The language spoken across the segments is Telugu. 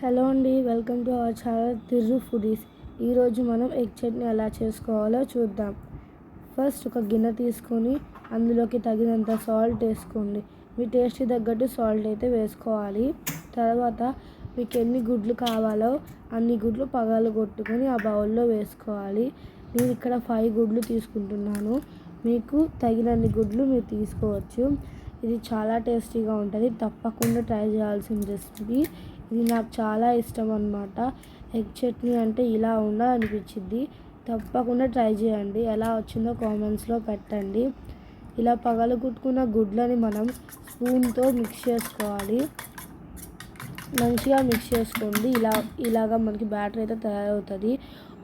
హలో అండి welcome to our channel Tirru foodies. ఈరోజు మనం ఎగ్ చట్నీ ఎలా చేసుకోవాలో చూద్దాం. ఫస్ట్ ఒక గిన్నె తీసుకొని అందులోకి తగినంత సాల్ట్ వేసుకోండి. మీ టేస్ట్కి తగ్గట్టు సాల్ట్ అయితే వేసుకోవాలి. తర్వాత మీకు ఎన్ని గుడ్లు కావాలో అన్ని గుడ్లు పగలు కొట్టుకొని ఆ బౌల్లో వేసుకోవాలి. నేను ఇక్కడ ఫైవ్ గుడ్లు తీసుకుంటున్నాను. మీకు తగినన్ని గుడ్లు మీరు తీసుకోవచ్చు. ఇది చాలా టేస్టీగా ఉంటుంది. తప్పకుండా ట్రై చేయాల్సిన రెసిపీ. ఇది నాకు చాలా ఇష్టం అనమాట ఎగ్ చట్నీ అంటే ఇలా ఉండాలనిపించింది తప్పకుండా ట్రై చేయండి. ఎలా వచ్చిందో కామెంట్స్లో పెట్టండి. ఇలా పగలగొట్టుకున్న గుడ్లని మనం స్పూన్తో మిక్స్ చేసుకోవాలి. మంచిగా మిక్స్ చేసుకోండి. ఇలా ఇలాగా మనకి బ్యాటర్ అయితే తయారవుతుంది.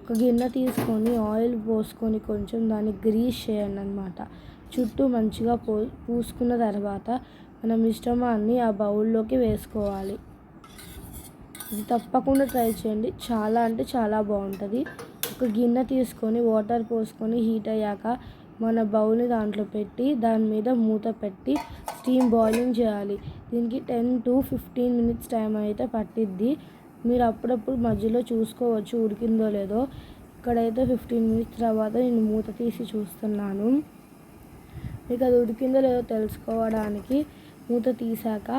ఒక గిన్నె తీసుకొని ఆయిల్ పోసుకొని కొంచెం దాన్ని గ్రీస్ చేయండి అనమాట చుట్టూ మంచిగా పో పూసుకున్న తర్వాత మనం మిశ్రమాన్ని ఆ బౌల్లోకి వేసుకోవాలి. ఇది తప్పకుండా ట్రై చేయండి. చాలా అంటే చాలా బాగుంటుంది. ఒక గిన్నె తీసుకొని వాటర్ పోసుకొని హీట్ అయ్యాక మన బౌల్ని దాంట్లో పెట్టి దాని మీద మూత పెట్టి స్టీమ్ బాయిలింగ్ చేయాలి. దీనికి ten to fifteen minutes time అయితే పట్టిద్ది. మీరు అప్పుడప్పుడు మధ్యలో చూసుకోవచ్చు ఉడికిందో లేదో. ఇక్కడైతే ఫిఫ్టీన్ మినిట్స్ తర్వాత నేను మూత తీసి చూస్తున్నాను. మీకు అది ఉడికిందో లేదో తెలుసుకోవడానికి మూత తీసాక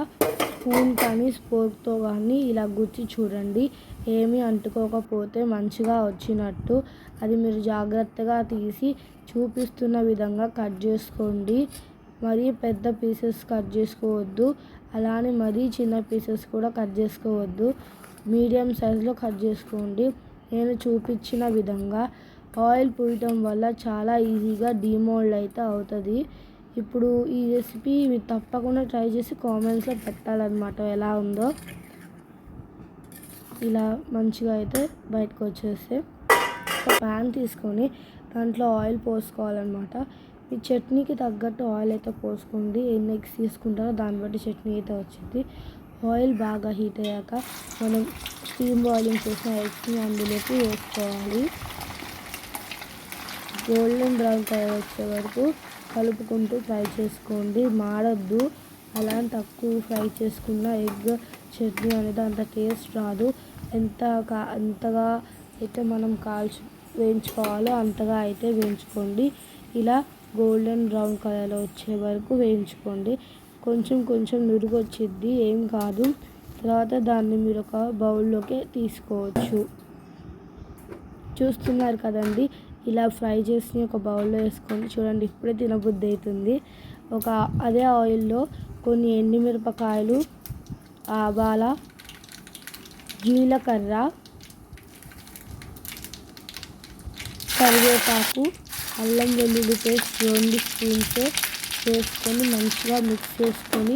స్పూన్ కానీ స్పోర్క్తో కానీ ఇలా గుచ్చి చూడండి. ఏమీ అంటుకోకపోతే మంచిగా వచ్చినట్టు. అది మీరు జాగ్రత్తగా తీసి చూపిస్తున్న విధంగా కట్ చేసుకోండి. మరీ పెద్ద పీసెస్ కట్ చేసుకోవద్దు. అలానే మరీ చిన్న పీసెస్ కూడా కట్ చేసుకోవద్దు. మీడియం సైజులో కట్ చేసుకోండి. నేను చూపించిన విధంగా. ఆయిల్ పూయటం వల్ల చాలా ఈజీగా డీమోల్డ్ అయితే అవుతుంది. ఇప్పుడు ఈ రెసిపీ మీరు తప్పకుండా ట్రై చేసి కామెంట్స్లో పెట్టాలన్నమాట. ఎలా ఉందో. ఇలా మంచిగా అయితే బయటకు వచ్చేస్తే ఒక ప్యాన్ తీసుకొని దాంట్లో ఆయిల్ పోసుకోవాలన్నమాట. మీ చట్నీకి తగ్గట్టు ఆయిల్ అయితే పోసుకోండి. ఎన్ని ఎగ్స్ తీసుకుంటారో దాన్ని బట్టి చట్నీ అయితే వచ్చింది. ఆయిల్ బాగా హీట్ అయ్యాక మనం స్టీమ్ బాయిలింగ్ చేసిన ఎగ్స్ని అందులోకి వేసుకోవాలి. గోల్డెన్ బ్రౌన్ కలర్ వచ్చే వరకు కలుపుకుంటూ ఫ్రై చేసుకోండి. మాడద్దు. అలా తక్కువ ఫ్రై చేసుకున్న ఎగ్ చట్నీ అనేది అంత టేస్ట్ రాదు. ఎంత కా అంతగా అయితే మనం కాల్చి వేయించుకోవాలో అంతగా అయితే వేయించుకోండి. ఇలా గోల్డెన్ బ్రౌన్ కలర్లో వచ్చే వరకు వేయించుకోండి. కొంచెం కొంచెం నురుగు వచ్చిద్ది ఏం కాదు. తర్వాత దాన్ని మీరు ఒక బౌల్లోకి తీసుకోవచ్చు. చూస్తున్నారు కదండి. ఇలా ఫ్రై చేసి ఒక బౌల్లో వేసుకొని చూడండి ఇప్పుడే తినబుద్ధి అవుతుంది. ఒక అదే ఆయిల్లో కొన్ని ఎండుమిరపకాయలు ఆవాల జీలకర్ర కరివేపాకు అల్లం వెల్లుల్లి పేస్ట్ రెండు స్పూన్స్ వేసుకొని మంచిగా మిక్స్ చేసుకొని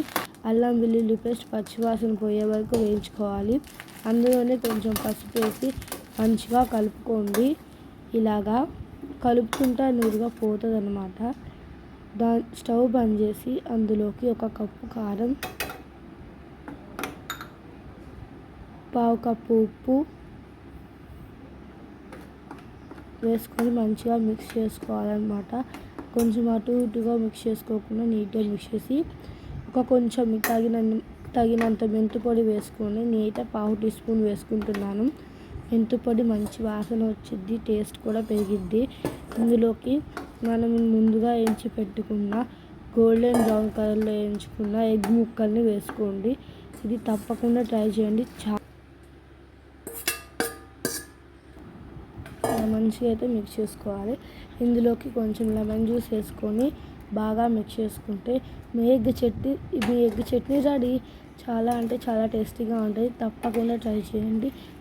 అల్లం వెల్లుల్లి పేస్ట్ పచ్చివాసన పోయే వరకు వేయించుకోవాలి. అందులోనే కొంచెం పసుపు వేసి మంచిగా కలుపుకోండి. ఇలాగా కలుపుకుంటా నూరుగా పోతుంది అనమాట దా స్టవ్ బంద్ చేసి అందులోకి ఒక కప్పు కారం పావు కప్పు ఉప్పు వేసుకొని మంచిగా మిక్స్ చేసుకోవాలన్నమాట. కొంచెం అటు ఇటుగా మిక్స్ చేసుకోకుండా నీట్గా మిక్స్ చేసి ఒక కొంచెం తగిన తగినంత మెంతుపొడి వేసుకొని నీట పావు టీ స్పూన్ వేసుకుంటున్నాను. మెంతుపొడి మంచి వాసన వచ్చిద్ది టేస్ట్ కూడా పెరిగిద్ది. ఇందులోకి మనం ముందుగా వేయించి పెట్టుకున్న గోల్డెన్ బ్రౌన్ కలర్లో వేయించుకున్న ఎగ్ ముక్కల్ని వేసుకోండి. ఇది తప్పకుండా ట్రై చేయండి. చా మంచిగా అయితే మిక్స్ చేసుకోవాలి. ఇందులోకి కొంచెం లెమన్ జ్యూస్ వేసుకొని బాగా మిక్స్ చేసుకుంటే మీ ఎగ్ చట్నీ మీ ఎగ్ చట్నీ రెడీ చాలా అంటే చాలా టేస్టీగా ఉంటుంది. తప్పకుండా ట్రై చేయండి.